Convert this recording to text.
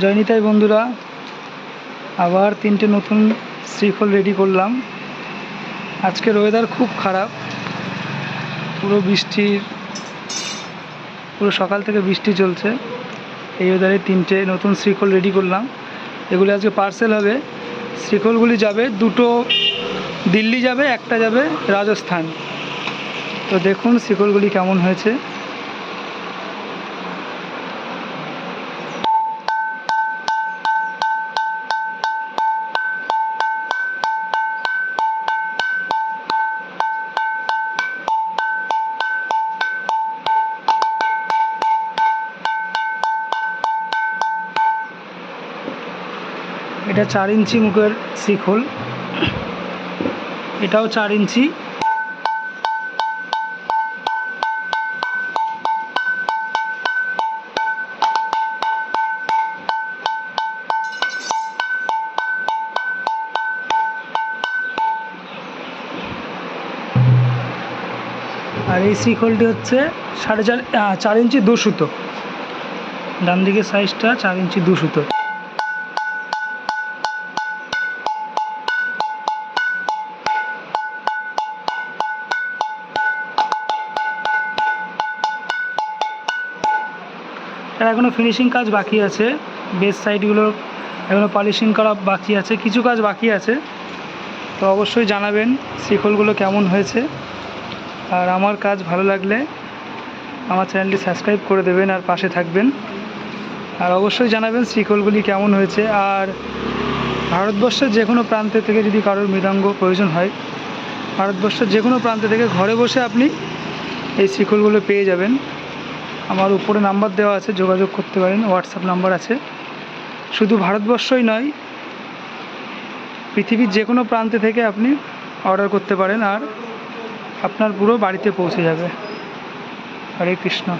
জয়নিতাই বন্ধুরা, আবার তিনটে নতুন শ্রীফল রেডি করলাম। আজকের ওয়েদার খুব খারাপ, পুরো বৃষ্টির পুরো সকাল থেকে বৃষ্টি চলছে। এই ওয়েদারে তিনটে নতুন শ্রীফল রেডি করলাম। এগুলি আজকে পার্সেল হবে। শ্রীফলগুলি যাবে, দুটো দিল্লি যাবে, একটা যাবে রাজস্থান। তো দেখুন শ্রীফলগুলি কেমন হয়েছে। এটা চার ইঞ্চি মুখের শিখল এটাও চার ইঞ্চি। আর এই শিখলটি হচ্ছে সাড়ে চার চার ইঞ্চি দু সুতো। ডান দিকের সাইজটা চার ইঞ্চি দু সুতো। তার এখনও ফিনিশিং কাজ বাকি আছে বেস সাইডগুলো এখনও পলিশিং করা বাকি আছে, কিছু কাজ বাকি আছে। তো অবশ্যই জানাবেন শিখলগুলো কেমন হয়েছে। আর আমার কাজ ভালো লাগলে আমার চ্যানেলটি সাবস্ক্রাইব করে দেবেন আর পাশে থাকবেন। আর অবশ্যই জানাবেন শিখলগুলি কেমন হয়েছে। আর ভারতবর্ষের যে কোনো প্রান্তে থেকে যদি কারোর মৃদাঙ্গ প্রয়োজন হয়, ভারতবর্ষের যে কোনো প্রান্তে থেকে ঘরে বসে আপনি এই শিখলগুলো পেয়ে যাবেন। আমার উপরে নাম্বার দেওয়া আছে, যোগাযোগ করতে পারেন হোয়াটসঅ্যাপ নাম্বার আছে। শুধু ভারতবর্ষই নয়, পৃথিবীর যে কোনো প্রান্তে থেকে আপনি অর্ডার করতে পারেন আর আপনার পুরো বাড়িতে পৌঁছে যাবে। হরে কৃষ্ণ।